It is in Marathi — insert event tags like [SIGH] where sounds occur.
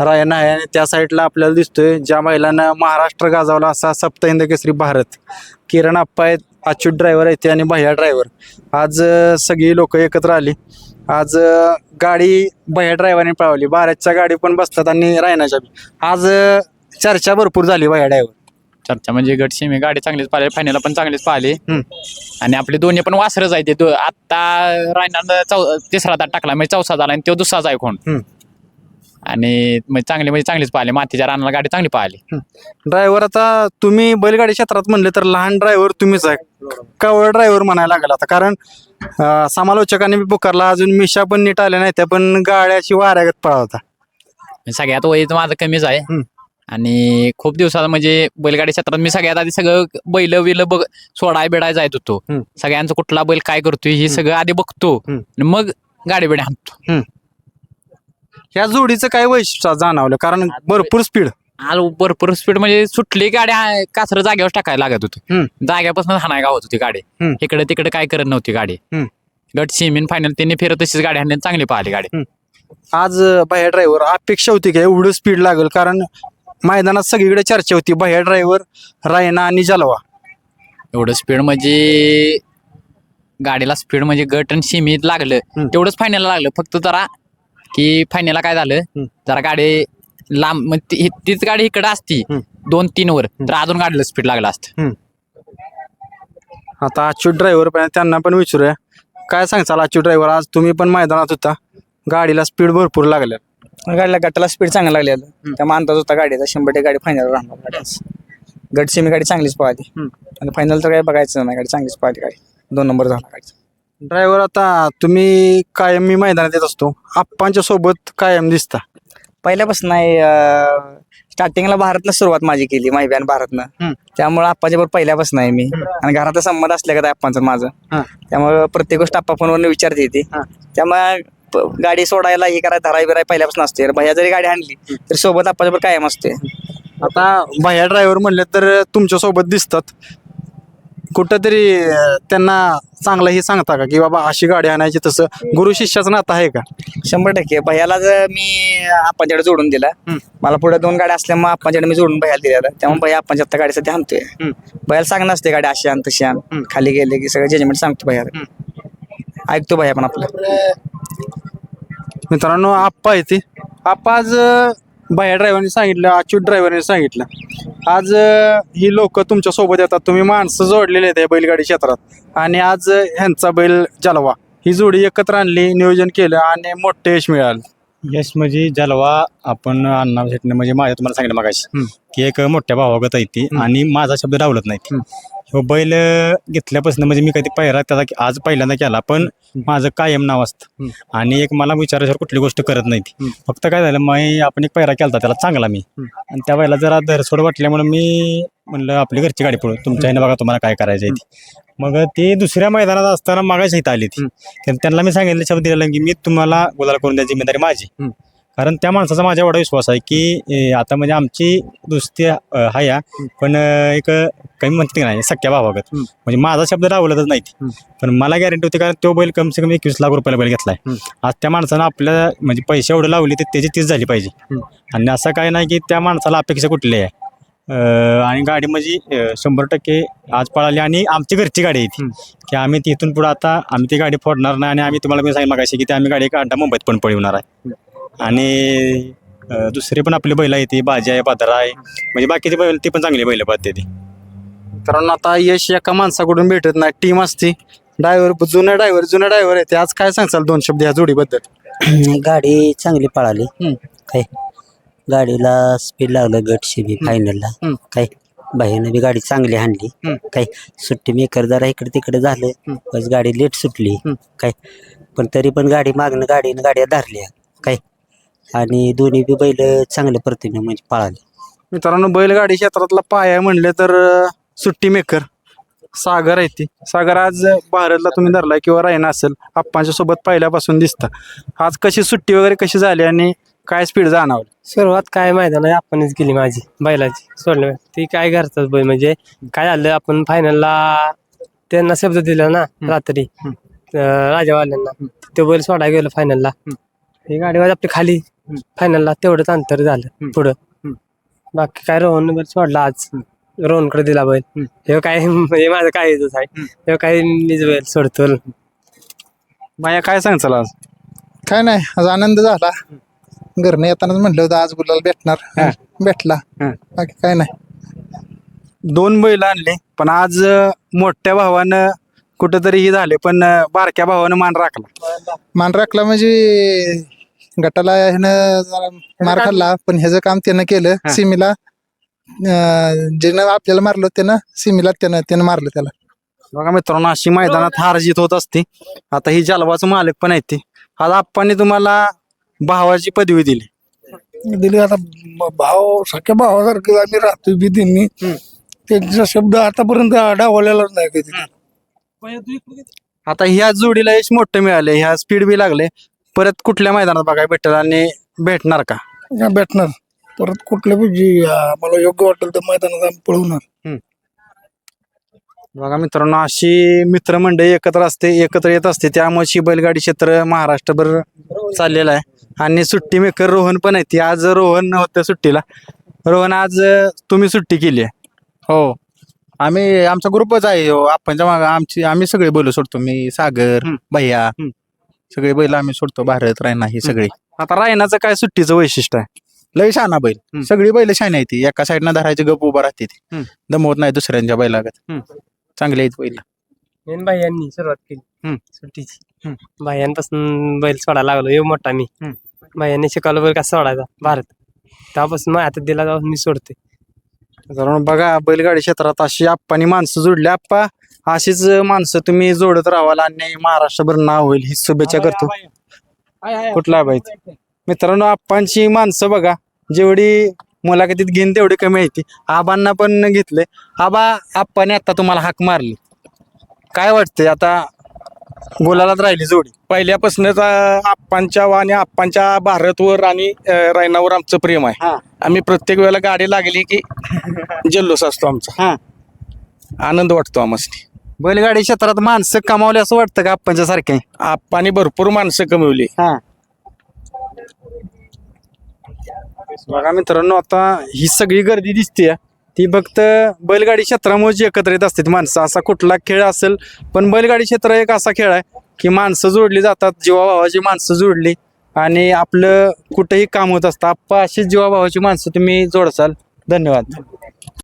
रायना आहे आणि त्या साईडला आपल्याला दिसतोय ज्या महिलांना महाराष्ट्र गाजवला असा सप्तहिंद केसरी भारत. किरण आप्पा आहेत अच्युत ड्रायव्हर आहेत आणि भैया ड्रायव्हर आज सगळी लोक एकत्र आली. आज गाडी भैया ड्रायव्हरने पळवली. बाराच्या गाडी पण बसतात आणि रायनाच्या बी. आज चर्चा भरपूर झाली भैया ड्रायव्हर चर्चा म्हणजे गट सेमी गाडी चांगलीच पाहिली फायनलला पण चांगलीच पाहिली. आणि आपले दोन्ही पण वासरच आहे ते दो- आता रायनानं चौ तिसरा दात टाकला म्हणजे चौसा झाला आणि तो दुसराच आहे कोण. आणि म्हणजे चांगली म्हणजे चांगलीच पाहिली. मातीच्या रानाला गाडी चांगली पाहिली. ड्रायव्हर आता तुम्ही बैलगाडी क्षेत्रात म्हणले तर लहान ड्रायव्हर तुम्हीच आहे. कवळ ड्रायव्हर म्हणायला लागला आता. कारण अं, समालोचकांनी बी पुकारला. अजून मिशा पण नीट आल्या नाही त्या पण गाड्याची वाऱ्यागत पळावता म्हणजे सगळ्यात वय तर माझं कमीच आहे. हम्म. आणि खूप दिवसात म्हणजे बैलगाडी क्षेत्रात मी सगळ्यात आधी सगळं बैल बिल बघ सोडाय बिडाय जायत होतो हम्म. सगळ्यांचा कुठला बैल काय करतोय हे सगळं आधी बघतो. हम्म. आणि मग गाडी बिडी आणतो ह्या जोडीचं काय वैशिष्ट्य जाणवलं? कारण भरपूर स्पीड आज भरपूर स्पीड म्हणजे सुटली गाडी आ- कासर जागेवर टाकायला लागत होती. हम्म. जाग्यापासून हाणाय गावत होती गाडी. हम्म. इकडे तिकडे काय करत नव्हती गाडी. हम्म. गट सिमीन फायनल त्यांनी फिरत तशीच गाडी हाणली चांगली पाहिली गाडी. आज बाह्या ड्रायव्हर अपेक्षा होती का एवढं स्पीड लागेल कारण मैदानात सगळीकडे चर्चा होती. बाह्या ड्रायव्हर रायना आणि जलवा. एवढं स्पीड म्हणजे गाडीला स्पीड म्हणजे गट आणि सीमीत लागलं. हम्म. तेवढंच फायनलला लागलं. फक्त जरा की फायनलला काय झालं. जरा गाडी लांब म्हणजे ती- तीच गाडी इकडे असती. हम्म. दोन तीन वर. तर अजून गाडीला स्पीड लागलं असतं. आता अच्युत ड्रायव्हर पण त्यांना पण विचारूया. काय सांगचाल अच्युत ड्रायव्हर आज तुम्ही पण मैदानात होता. गाडीला स्पीड भरपूर लागल्या. गाडीला गटाला स्पीड चांगला लागलेलं त्या अंदाज होता गाडीचा. शंभर टक्के गाडी फायनल राहणार. गट सेमी गाडी चांगलीच पळाली. आणि फायनल तर काही बघायचं नाही. गाडी चांगलीच पळाली गाडी. दोन नंबर झाला गाडी ड्रायव्हर आता तुम्ही कायम मी मैदानात येत असतो. आप्पांच्या सोबत कायम दिसता. पहिल्यापासून नाही स्टार्टिंगला भारतनं सुरुवात माझी केली माहिती भारतनं. हम्म. त्यामुळे आप्पाच्या बरोबर पहिल्यापासून आहे मी. आणि घरात संमत असल्या का आप्पांचं माझं. त्यामुळे प्रत्येक गोष्ट आप्पा फोनवर विचारते हा. त्यामुळे गाडी सोडायला हे करायला धराय बिराय पहिल्यापासून असते भैया जरी गाडी आणली तरी सोबत आप्पाच्या बरोबर कायम असते आता भैया ड्रायव्हर म्हणले तर तुमच्यासोबत दिसतात. कुठंतरी अं, त्यांना चांगलं हे सांगता का? की बाबा अशी गाडी आणायची तसं गुरु शिष्याचं नातं आहे का? शंभर टक्के. भैयाला जर मी आपणच्याकडे जोडून दिला हम्म. मला पुढे दोन गाड्या असल्यामुळे आपणच्याकडे मी जोडून भैयाला दिलेला. त्यामुळे भैया आपणच्या आता गाडी सध्या आणतोय. हम्म. भैयाला सांगणं असते गाडी अशी आण तशी आण. हम्म. खाली गेले की सगळं जजमेंट सांगतो भैयाला ऐकतो भैया पण आपलं. मित्रांनो आप्पा आहे ते. आप्पा आज अं, भैया ड्रायव्हरने सांगितलं अच्युत ड्रायव्हरने सांगितलं. आज अं, ही लोक तुमच्यासोबत येतात तुम्ही माणसं जोडलेले आहेत या बैलगाडी क्षेत्रात आणि आज अं, ह्यांचा बैल जलवा ही जोडी एकत्र आणली नियोजन केलं आणि मोठं यश मिळालं यश म्हणजे जलवा आपण अण्णा शेटने म्हणजे माझ्या तुम्हाला सांगितलं मागाशी हम्म. की एक मोठ्या भावागत आहे ती. आणि माझा शब्द डावलत नाही ती. ह्यो बैल घेतल्यापासून म्हणजे मी कधी पहिला त्याचा आज पहिल्यांदा केला पण माझं कायम नाव असतं. आणि एक मला विचारायच्यावर कुठली गोष्ट करत नाही ती. फक्त काय झालं मी आपण एक पैरा केला त्याला चांगला मी. आणि त्या वेळेला जरा धरसोड वाटल्यामुळे मी म्हणलं आपली घरची गाडी पळू तुमच्या बघा तुम्हाला काय करायचं आहे ती. मग ती दुसऱ्या मैदानात असताना मागाशी इथं आली ती. त्यांना मी सांगितलं शब्द दिलेला की मी तुम्हाला गुलाल करून द्यायची जिम्मेदारी माझी. कारण त्या माणसाचा माझ्या एवढा विश्वास आहे की ए, आता म्हणजे आमची दुसरी हा या पण अ, एक काही म्हणते नाही सख्या भावागत हम्म. म्हणजे माझा शब्द रावलतच नाही ती. हम्म. पण मला गॅरंटी होती कारण तो बैल कम से कम एकवीस लाख रुपयाला बैल घेतलाय हम्म. आज त्या माणसानं आपल्या म्हणजे पैसे एवढे लावले तर त्याची तीच झाली पाहिजे हम्म. आणि असं काय नाही की त्या माणसाला अपेक्षा कुठली आहे अ, आणि गाडी म्हणजे अ, शंभर टक्के आज पळाली आणि आमची घरची गाडी आहे ती. की आम्ही तिथून पुढे आता आम्ही ती गाडी फोडणार नाही आणि आम्ही तुम्हाला मी सांगितलं मागाशी की ते आम्ही गाडी एक अड्डा मुंबईत पण पळवणार आहे आणि अ, दुसरी पण आपली बैल आहे ती बाजी आहे पादरा आहे. म्हणजे बाकीची बैल ती पण चांगली बैल पाहते ती. कारण आता यश एका माणसाकडून भेटत नाही टीम असती. ड्रायव्हर जुनं ड्रायव्हर जुनं ड्रायव्हर आहे ते आज काय सांगचाल दोन शब्द ह्या जोडीबद्दल? [CLEARS THROAT] गाडी चांगली पळाली. हम्म. काय? गाडीला स्पीड लागलं गट शिबी फायनलला हम्म. काय? बाह्यानं बी गाडी चांगली हाणली हम्म. काय? सुट्टी मेकर जरा इकडे तिकडे झालं. बस गाडी लेट सुटली. हम्म. काय? पण तरी पण गाडी मागणं गाडीनं गाड्या धरल्या. काय? आणि दोन्ही बी बैल चांगल्या प्रतिने म्हणजे पळाली. मित्रांनो बैलगाडी क्षेत्रातला पाया म्हणले तर अं, सुट्टी मेकर सागर आहे ती. सागर आज भारतला तुम्ही धरलाय किंवा राहिना असेल आप्पांच्या सोबत पहिल्यापासून दिसता. आज कशी सुट्टी वगैरे कशी झाली आणि काय स्पीड जाणवली? सुरुवात काय मैदान आहे आपणच केली माझी बैलाची सोडल्या ती काय करतात बैल म्हणजे काय झालं आपण फायनलला त्यांना शब्द दिला ना रात्री. अं, राजावाल्यांना. तो बैल सोडायला गेलो फायनलला ही गाडी वाज आपली खाली. फायनलला तेवढंच अंतर झालं पुढं. बाकी काय रोहन सोडला आज. रोहनकडे दिला बैल. हे काय हे माझं काय आहे. हे काय मीच बैल सोडतो माया काय सांगचाल आज? काय नाही आज आनंद झाला. घरने येतानाच म्हटलं होतं आज गुलाल भेटणार. भेटला. बाकी काय नाही. दोन बैल आणले पण आज मोठ्या भावानं कुठंतरी ही झाले पण बारक्या भावानं मान राखला. मान राखला म्हणजे गटाला ह्यानं जरा मार खाल्ला पण ह्याचं काम त्यानं केलं. सिमीला अं, ज्यानं आपल्याला मारलं त्यानं सिमीला त्यानं त्यानं मारलं त्याला. बघा मित्रांनो अशी मैदानात हार जीत होत असते. आता ही जालवाचं मालक पण आहेत ते. आज आप्पांनी तुम्हाला भावाची पदवी दिली. दिली आता ब- भाव सख्या भावासारखं आम्ही राहतोय बी त्यांनी त्यांचा शब्द आतापर्यंत डावलेलाच नाही कधी. आता ह्या जोडीला यश मोठं मिळाले ह्या स्पीड बी लागले परत कुठल्या मैदानात बघायला भेटेल आणि भेटणार का? भेटणार. परत कुठल्या बी जी आम्हाला योग्य वाटेल तर मैदानात आम्ही पळवणार. बघा मित्रांनो अशी मित्रमंडळी एकत्र असते एकत्र येत असते. त्यामुळे ही बैलगाडी क्षेत्र महाराष्ट्रभर चाललेलं आहे. आणि सुट्टी मेकर रोहन पण आहे. ती आज रोहन नव्हतं सुट्टीला. रोहन आज अं, तुम्ही सुट्टी केली आहे. हो. आम्ही आमचा ग्रुपच आहे. हो आपणच्या मागे आमची आम्ही सगळे बैल सोडतो. मी सागर हम्म. भैया. हम्म. सगळे बैल आम्ही सोडतो भारत रायना ही सगळी. आता रायनाचं काय सुट्टीचं वैशिष्ट्य आहे? लय शहाणा बैल. हम्म. सगळी बैल शान आहे ती. एका साईडनं धरायची गप उभा राहते ती. हम्म. दमवत नाही दुसऱ्यांच्या बैलागत. हम्म. चांगले आहेत बैल. मेन सुरुवात केली. हम्म. सुट्टीची. हम्म. भाईयांपासून बैल सोडायला लागलो. येऊ मोठा मी. हम्म. भाईयांनी शिकवलं बैल कसा सोडायचा? भारत. तेव्हापासून माझ्या हातात दिला जाऊन मी सोडते कारण बघा बैलगाडी क्षेत्रात अशी आप्पानी माणसं जोडली. आप्पा अशीच माणसं तुम्ही जोडत राहाल आणि महाराष्ट्रभर नाव होईल ही शुभेच्छा करतो. कुठला बाई? मित्रांनो आप्पांची माणसं बघा जेवढी मुलाखतीत घेईन तेवढी कमी आहे ती. आबांना पण घेतले आबा आप्पाने आता तुम्हाला हाक मारली. काय वाटतंय? आता गोलालाच राहिली जोडी. पहिल्यापासूनच आप्पांच्या व आणि आप्पांच्या भारतवर आणि रायनावर आमचं प्रेम आहे. आम्ही प्रत्येक वेळेला गाडी लागली की [LAUGHS] जल्लोष असतो आमचा. हा. आनंद वाटतो आम्हाला बैलगाडी क्षेत्रात माणसं कमावले असं वाटतं का आप्पांच्या सारखे? आप्पांनी भरपूर माणसं कमवली. हा. बघा मित्रांनो आता ही सगळी गर्दी दिसते ती फक्त बैलगाडी क्षेत्रामुळे एकत्र येत असते माणसं. असा कुठला खेळ असेल पण बैलगाडी क्षेत्र एक असा खेळ आहे की माणसं जोडली जातात जीवाभावाची माणसं जोडली आणि आपलं कुठेही काम होत असतं. आप्पा अशीच जीवाभावाची माणसं तुम्ही जोडसाल. धन्यवाद.